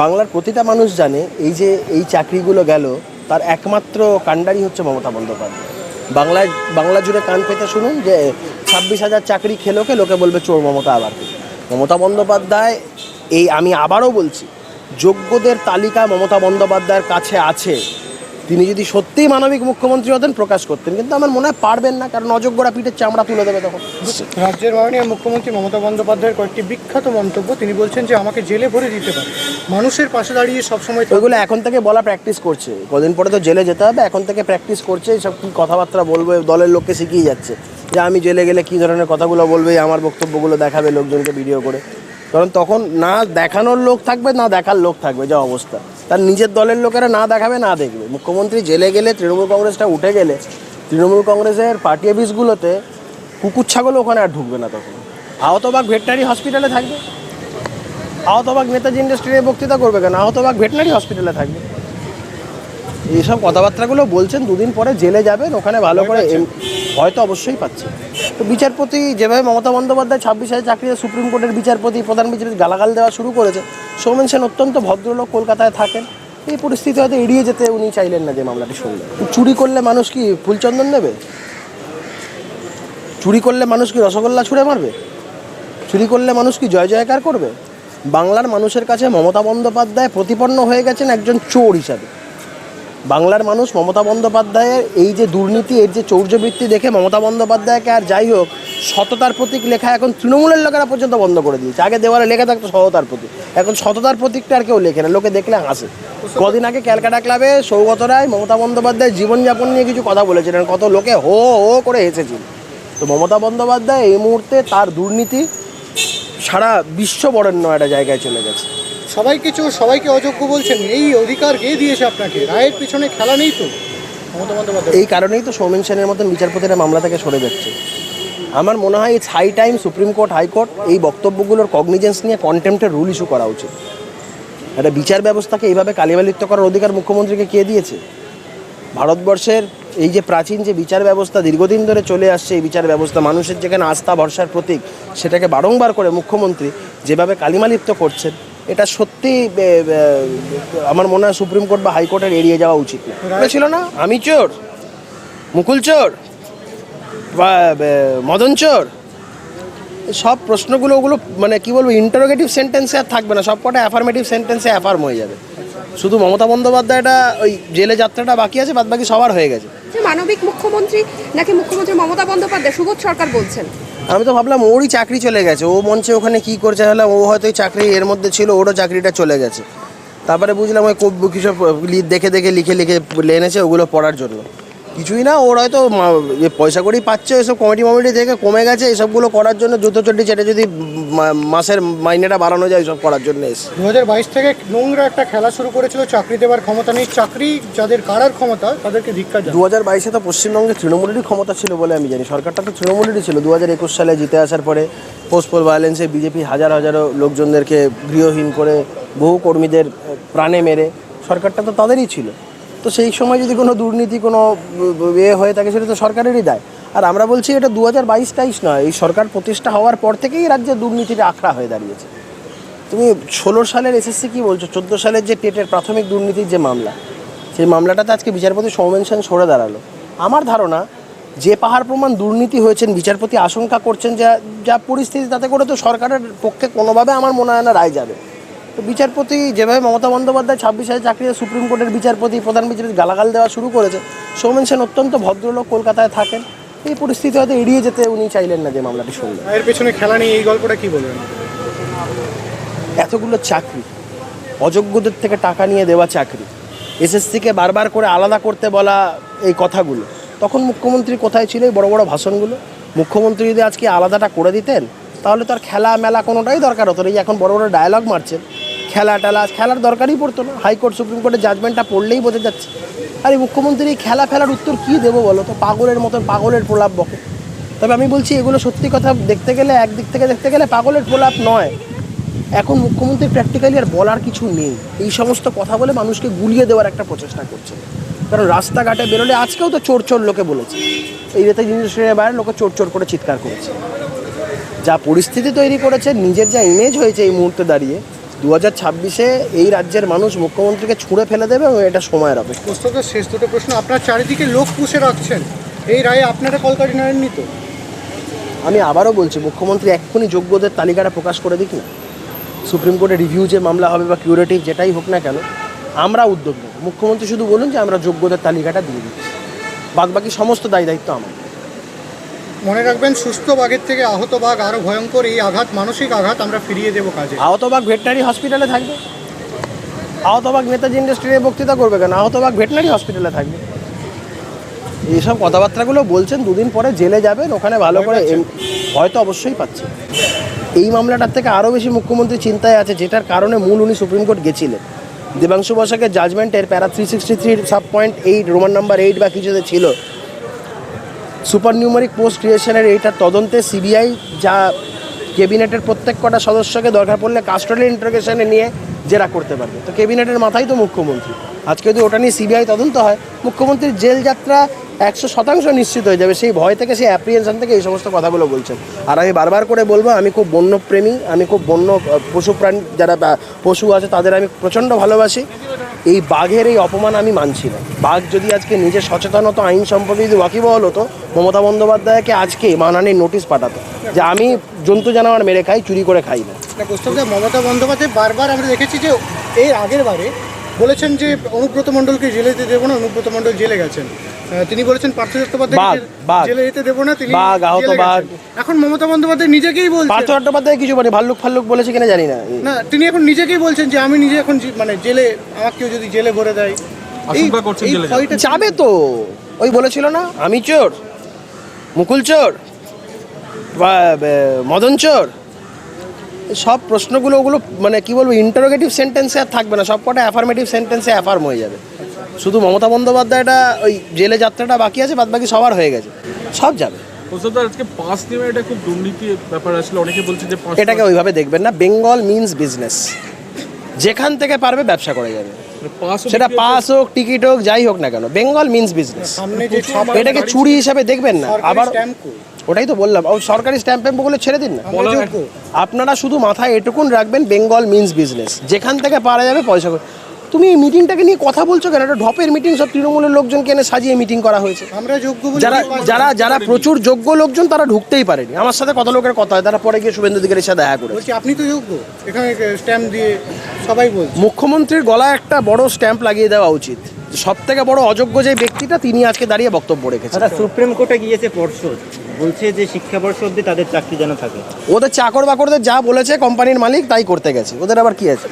বাংলার প্রতিটা মানুষ জানে এই যে এই চাকরিগুলো গেল, তার একমাত্র কাণ্ডারি হচ্ছে মমতা বন্দ্যোপাধ্যায়। বাংলায়, বাংলা জুড়ে কান পেতে শুনুন যে ছাব্বিশ হাজার চাকরি খেলোকে লোকে বলবে চোর মমতা আবার মমতা বন্দ্যোপাধ্যায়, এই আমি আবারও বলছি, যোগ্যদের তালিকা মমতা বন্দ্যোপাধ্যায়ের কাছে আছে। তিনি যদি সত্যিই মানবিক মুখ্যমন্ত্রী হতেন প্রকাশ করতেন। কিন্তু আমার মনে হয় পারবেন না কারণ অযোগ্যরা পিঠের চামড়া তুলে দেবে তখন। রাজ্যের মাননীয় মুখ্যমন্ত্রী মমতা বন্দ্যোপাধ্যায়ের কয়েকটি বিখ্যাত মন্তব্য তিনি বলছেন যে আমাকে জেলে ভরে দিতে পারে। মানুষের পাশে দাঁড়িয়ে সবসময়। ওইগুলো এখন থেকে বলা প্র্যাকটিস করছে। কদিন পরে তো জেলে যেতে হবে এখন থেকে প্র্যাকটিস করছে সব কী কথাবার্তা বলবে দলের লোককে শিখিয়ে যাচ্ছে। যে আমি জেলে গেলে কী ধরনের কথাগুলো বলবে আমার বক্তব্যগুলো দেখাবে লোকজনকে ভিডিও করে। কারণ তখন না দেখানোর লোক থাকবে, না দেখার লোক থাকবে, যা অবস্থা। তার নিজের দলের লোকেরা না দেখাবে, না দেখবে। মুখ্যমন্ত্রী জেলে গেলে তৃণমূল কংগ্রেসটা উঠে গেলে, তৃণমূল কংগ্রেসের পার্টি অফিসগুলোতে কুকুর ছাগল ওখানে আর ঢুকবে না তখন। আহতবাগ ভেটনারি হসপিটালে থাকবে। আহতবাগ নেতাজি ইন্ডাস্ট্রিতে বক্তৃতা করবে কেন? আহতবাগ ভেটনারি হসপিটালে থাকবে। এইসব কথাবার্তাগুলো বলছেন দুদিন পরে জেলে যাবেন ওখানে ভালো করে হয়তো অবশ্যই পাচ্ছে। তো বিচারপতি যেভাবে মমতা বন্দ্যোপাধ্যায় ছাব্বিশ হাজার চাকরিতে সুপ্রিম কোর্টের বিচারপতি প্রধান বিচারপতি গালাগাল দেওয়া শুরু করেছে সৌমেন সেন অত্যন্ত ভদ্রলোক কলকাতায় থাকেন। এই পরিস্থিতি হয়তো এড়িয়ে যেতে উনি চাইলেন না যে মামলাটি শুনলেন চুরি করলে মানুষ কি ফুলচন্দন নেবে? চুরি করলে মানুষ কি রসগোল্লা ছুঁড়ে মারবে? চুরি করলে মানুষ কি জয় জয়কার করবে? বাংলার মানুষের কাছে মমতা বন্দ্যোপাধ্যায় প্রতিপন্ন হয়ে গেছেন একজন চোর হিসাবে। বাংলার মানুষ মমতা বন্দ্যোপাধ্যায়ের এই যে দুর্নীতি, এর যে চৌর্যবৃত্তি দেখে মমতা বন্দ্যোপাধ্যায়কে আর যাই হোক, সততার প্রতীক লেখা এখন তৃণমূলের লোকেরা পর্যন্ত বন্ধ করে দিয়েছে। আগে দেওয়ালে লেখা থাকতো সততার প্রতীক। এখন সততার প্রতীকটা আর কেউ লেখে না, লোকে দেখলে হাসে। কদিন আগে ক্যালকাটা ক্লাবে সৌগত রায়, মমতা বন্দ্যোপাধ্যায়ের জীবনযাপন নিয়ে কিছু কথা বলেছিলেন, কত লোকে হো হো করে হেসেছিল। তো মমতা বন্দ্যোপাধ্যায় এই মুহূর্তে তার দুর্নীতি সারা বিশ্ব বরেণ্য একটা জায়গায় চলে গেছে। সবাইকে কিছু, সবাইকে অযোগ্য বলছেন, এই অধিকার কে দিয়েছে আপনাকে? রায়ের পিছনে খেলা নেই তো? এই কারণেই তো সৌমেন সেনের মতন বিচারপতিরা মামলা থেকে সরে যাচ্ছে। আমার মনে হয় it's high time supreme court high court এই বক্তব্যগুলোর কগনিজেন্স নিয়ে কন্টেম্পটের রুল ইস্যু করা উচিত। একটা বিচার ব্যবস্থাকে এইভাবে কালিবালিত্ব করার অধিকার মুখ্যমন্ত্রীকে কে দিয়েছে? ভারতবর্ষের এই যে প্রাচীন যে বিচার ব্যবস্থা দীর্ঘদিন ধরে চলে আসছে, এই বিচার ব্যবস্থা মানুষের যেখানে আস্থা, ভরসার প্রতীক, সেটাকে বারংবার করে মুখ্যমন্ত্রী যেভাবে কালিমালিপ্ত করছেন এটা সত্যি আমার মনে হয় সুপ্রিম কোর্ট বা হাইকোর্টের এড়িয়ে যাওয়া উচিত না। ছিল না? আমি চোর মুকুল চোর বা মদন চোর সব প্রশ্নগুলো ওগুলো মানে কি বলব ইন্টারোগেটিভ সেন্টেন্সে আর থাকবে না সব কটা অ্যাফার্মেটিভ সেন্টেন্সে অ্যাফার্ম হয়ে যাবে। শুধু মমতা বন্দ্যোপাধ্যায়টা ওই জেলে যাত্রাটা বাকি আছে বাদ বাকি সবার হয়ে গেছে। যে মানবিক মুখ্যমন্ত্রী নাকি মুখ্যমন্ত্রী মমতা বন্দ্যোপাধ্যায় সুবোধ সরকার বলছেন? আমি তো ভাবলাম ওরই চাকরি চলে গেছে, ও মঞ্চে ওখানে কি করছে ভাবলাম ও হয়তো চাকরি এর মধ্যে ছিল, ওরও চাকরিটা চলে গেছে। তারপরে বুঝলাম ওই কিছু দেখে দেখে, লিখে লিখে এনেছে ওগুলো পড়ার জন্য। কিছুই না ওর হয়তো পয়সা করেই পাচ্ছে এসব কমিটি মমিটি থেকে কমে গেছে এসবগুলো করার জন্য যুদ্ধ চটি চেটে যদি মাসের মাইনেটা বাড়ানো যায় সব করার জন্য এসে। দু হাজার বাইশ থেকে নোংরা একটা খেলা শুরু করেছিল চাকরি দেওয়ার ক্ষমতা নেই। চাকরি যাদের কারার ক্ষমতা তাদেরকে ধিক্কার দু হাজার বাইশে তো পশ্চিমবঙ্গে তৃণমূলেরই ক্ষমতা ছিল বলে আমি জানি। সরকারটা তো তৃণমূলেরই ছিল। দু হাজার একুশ সালে জিতে আসার পরে পোস্টপোল ভায়োলেন্সে বিজেপি হাজার হাজারো লোকজনদেরকে গৃহহীন করে বহু কর্মীদের প্রাণে মেরে। সরকারটা তো তাদেরই ছিল। তো সেই সময় যদি কোনো দুর্নীতি, কোনো ইয়ে হয়ে থাকে, সেটা তো সরকারেরই দায়। আর আমরা বলছি এটা দু হাজার বাইশ টাইশ নয়, এই সরকার প্রতিষ্ঠা হওয়ার পর থেকেই রাজ্যে দুর্নীতিটা আখড়া হয়ে দাঁড়িয়েছে। তুমি ষোলো সালের এসএসসি কি বলছো? চোদ্দ সালের যে টেটের প্রাথমিক দুর্নীতির যে মামলা, সেই মামলাটাতে আজকে বিচারপতি সৌমেন সেন সরে দাঁড়াল। আমার ধারণা, যে পাহাড় প্রমাণ দুর্নীতি হয়েছেন, বিচারপতি আশঙ্কা করছেন যা যা পরিস্থিতি, তাতে করে তো সরকারের পক্ষে কোনোভাবে আমার মনে হয় না রায় যাবে। তো বিচারপতি যেভাবে মমতা বন্দ্যোপাধ্যায় ছাব্বিশ হাজার চাকরিতে সুপ্রিম কোর্টের বিচারপতি প্রধান বিচারপতি গালাগাল দেওয়া শুরু করেছে সৌমেন সেন অত্যন্ত ভদ্রলোক কলকাতায় থাকেন। এই পরিস্থিতি হয়তো এড়িয়ে যেতে উনি চাইলেন না যে মামলাটি শুনলেন এর পেছনে খেলা নেই এই গল্পটা কি বলবেন? এতগুলো চাকরি অযোগ্যদের থেকে টাকা নিয়ে দেওয়া চাকরি এসএসসিকে বারবার করে আলাদা করতে বলা এই কথাগুলো তখন মুখ্যমন্ত্রী কোথায় ছিল এই বড় বড় ভাষণগুলো? মুখ্যমন্ত্রী যদি আজকে আলাদাটা করে দিতেন তাহলে তো আর খেলা মেলা কোনোটাই দরকার হতো না এই এখন বড় বড় ডায়লগ মারছেন। খেলা টেলা খেলার দরকারই পড়তো না। হাইকোর্ট, সুপ্রিম কোর্টের জাজমেন্টটা পড়লেই বোঝা যাচ্ছে। আর মুখ্যমন্ত্রী খেলা ফেলার উত্তর কী দেবো বলো তো? পাগলের মতন পাগলের প্রলাপ বকে। তবে আমি বলছি, এগুলো সত্যি কথা দেখতে গেলে, একদিক থেকে দেখতে গেলে পাগলের প্রলাপ নয়। এখন মুখ্যমন্ত্রী প্র্যাকটিক্যালি আর বলার কিছু নেই। এই সমস্ত কথা বলে মানুষকে গুলিয়ে দেওয়ার একটা প্রচেষ্টা করছে। কারণ রাস্তাঘাটে বেরোলে আজকেও তো চোর চোর লোকে বলেছে। এই রেতে জিনিসের বাইরে লোকে চোর চোর করে চিৎকার করেছে। যা পরিস্থিতি তৈরি করেছে, নিজের যা ইমেজ হয়েছে এই মুহূর্তে দাঁড়িয়ে দু হাজার ছাব্বিশে এই রাজ্যের মানুষ মুখ্যমন্ত্রীকে ছুঁড়ে ফেলে দেবে এবং এটা সময়ের অপেক্ষা। প্রশ্নটা শেষ দুটো প্রশ্ন আপনার চারিদিকে লোক পুষে রাখছেন। এই রায়ে আপনারা কলকারি নেননি তো? আমি আবারও বলছি মুখ্যমন্ত্রী এক্ষুনি যোগ্যদের তালিকাটা প্রকাশ করে দিক না। সুপ্রিম কোর্টে রিভিউ যে মামলা হবে বা কিউরেটিভ যেটাই হোক না কেন আমরা উদ্যোগ নেব। মুখ্যমন্ত্রী শুধু বলুন যে আমরা যোগ্যদের তালিকাটা দিয়ে দিচ্ছি। বাদ বাকি সমস্ত দায়ী দায়িত্ব আমার। মনে রাখবেন সুস্থ বাঘের থেকে আহত বাঘ আরও ভয়ঙ্কর এই আঘাত মানসিক আঘাত আমরা ফিরিয়ে দেবো কাজে। আহতবাগ ভেটেনারি হসপিটালে থাকবে? আহতবাগ নেতাজি ইন্ডাস্ট্রিতে বক্তৃতা করবে কেন? আহতবাগ ভেটেনারি হসপিটালে থাকবে? এইসব কথাবার্তাগুলো বলছেন দুদিন পরে জেলে যাবেন ওখানে ভালো করে হয়তো অবশ্যই পাচ্ছে এই মামলাটার থেকে আরও বেশি মুখ্যমন্ত্রী চিন্তায় আছে যেটার কারণে মূল উনি সুপ্রিম কোর্ট গেছিলেন। দেবাংশু বসাকের জাজমেন্টের para three sixty three sub point eight roman number eight বা কিছুতে ছিল। সুপার নিউমারিক পোস্ট ক্রিয়েশনের এইটার তদন্তে সিবিআই যা ক্যাবিনেটের প্রত্যেক কটা সদস্যকে দরকার পড়লে কাস্টোডিয়াল ইন্টারোগেশনে নিয়ে জেরা করতে পারবে। তো ক্যাবিনেটের মাথায় তো মুখ্যমন্ত্রী। আজকে যদি ওটা নিয়ে সিবিআই তদন্ত হয়, মুখ্যমন্ত্রীর জেল যাত্রা একশো শতাংশ নিশ্চিত হয়ে যাবে। সেই ভয় থেকে, সেই অ্যাপ্রিয়েনশন থেকে এই সমস্ত কথাগুলো বলছেন। আর আমি বারবার করে বলব, আমি খুব বন্যপ্রেমী, আমি খুব বন্য পশু প্রাণী, যারা পশু আছে, তাদের আমি প্রচণ্ড ভালোবাসি। এই বাঘের এই অপমান আমি মানছি না। বাঘ যদি আজকে নিজের সচেতনতা, আইন সম্পর্কে যদি ওয়াকিবহল হতো, মমতা বন্দ্যোপাধ্যায়কে আজকে মানহানির নোটিশ পাঠাতো যে আমি জন্তু জানোয়ার মেরে খাই, চুরি করে খাই না। মমতা বন্দ্যোপাধ্যায় বারবার আমরা দেখেছি যে এর আগের বারে বলেছেন যে অনুব্রত মণ্ডলকে জেলে দেবো না, অনুব্রত মণ্ডল জেলে গেছেন। তিনি বলেছেন পার্থ চট্টোপাধ্যায়। জেলে যেতে দেবো না তিনি বাঘ, আহত বাঘ। এখন মমতা বন্দ্যোপাধ্যায় নিজেকেই পার্থ চট্টোপাধ্যায় কিছু বলে ভাল্লুক ফাল্লুক বলেছে কিনা জানি না। না তিনি এখন নিজেকেই বলছেন যে আমি নিজে এখন মানে জেলে আমাকে কেউ যদি জেলে ভরে দেয়। আশঙ্কা করছেন জেলে যাবে। তো। ওই বলেছিল না আমি চোর মুকুল চোর বে- মদন চোর। সব প্রশ্নগুলো ওগুলো মানে কি বলব ইন্টারোগেটিভ সেন্টেন্সে আর থাকবে না। সব কটা অ্যাফার্মেটিভ সেন্টেন্সে অ্যাফার্ম হয়ে যাবে। শুধু মমতা বন্দ্যোপাধ্যায়টা ওই জেলে যাত্রাটা বাকি আছে বাদ বাকি সবার হয়ে গেছে। সব যাবে। আজকে পাস নিয়ে এটা খুব দুর্নীতির ব্যাপার আসলে অনেকে বলছে যে এটাকে ওইভাবে দেখবেন না। বেঙ্গল মিন্স বিজনেস যেখান থেকে পারবে ব্যবসা করে যাবে। সেটা পাস হোক টিকিট হোক যাই হোক না কেন বেঙ্গল মিন্স বিজনেস এটাকে চুরি হিসাবে দেখবেন না। আবার? ওটাই তো বললাম। ও সরকারি স্ট্যাম্প প্যাম্পগুলো ছেড়ে দিন না। আপনারা শুধু মাথায় এটুকুন রাখবেন বেঙ্গল মিন্স বিজনেস যেখান থেকে পারা যাবে পয়সা করে তুমি এই মিটিংটাকে নিয়ে কথা বলছো কেন? এটা ঢপের মিটিং সব তৃণমূলের লোকজনকে এনে সাজিয়ে মিটিং করা হয়েছে। আমরা যোগ্য যারা যারা যারা প্রচুর যোগ্য লোকজন তারা ঢুকতেই পারেনি। আমার সাথে কত লোকের কথা হয় তারা পরে গিয়ে শুভেন্দু অধিকারীর সাথে দেখা করে বলছি আপনি তো যোগ্য। এখানে স্ট্যাম্প দিয়ে সবাই বলছে। মুখ্যমন্ত্রীর গলায় একটা বড় স্ট্যাম্প লাগিয়ে দেওয়া উচিত। সব থেকে বড় অযোগ্য যে ব্যক্তিটা তিনি আজকে দাঁড়িয়ে বক্তব্য রেখেছেন। দাদা সুপ্রিম কোর্টে গিয়েছে পর্ষদ বলছে যে শিক্ষা পর্ষদ তাদের চাকরি যেন থাকে। ওদের চাকর বাকরদের যা বলেছে কোম্পানির মালিক তাই করতে গেছে। ওদের আবার কি আছে?